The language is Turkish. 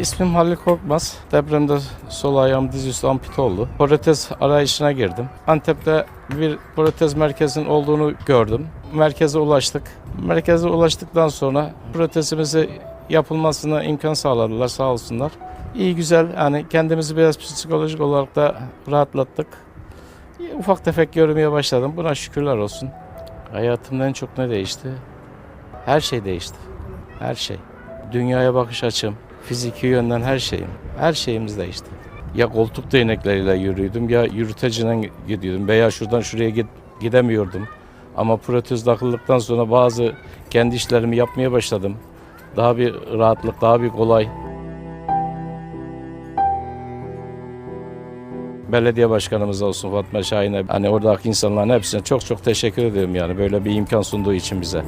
İsmim Halil Korkmaz. Depremde sol ayağım dizüstü ampute oldu. Protez arayışına girdim. Antep'te bir protez merkezinin olduğunu gördüm. Merkeze ulaştık. Merkeze ulaştıktan sonra protezimizi yapılmasına imkan sağladılar sağ olsunlar. İyi güzel yani kendimizi biraz psikolojik olarak da rahatlattık. Ufak tefek görmeye başladım. Buna şükürler olsun. Hayatımda en çok ne değişti? Her şey değişti. Her şey. Dünyaya bakış açım, fiziki yönden her şeyim. Her şeyimiz değişti. Ya koltuk değnekleriyle yürüyordum ya yürüteciden gidiyordum veya şuradan şuraya git, gidemiyordum. Ama protez takıldıktan sonra bazı kendi işlerimi yapmaya başladım. Daha bir rahatlık, daha bir kolay. Belediye başkanımız olsun Fatma Şahin'e, hani oradaki insanların hepsine çok çok teşekkür ediyorum yani böyle bir imkan sunduğu için bize.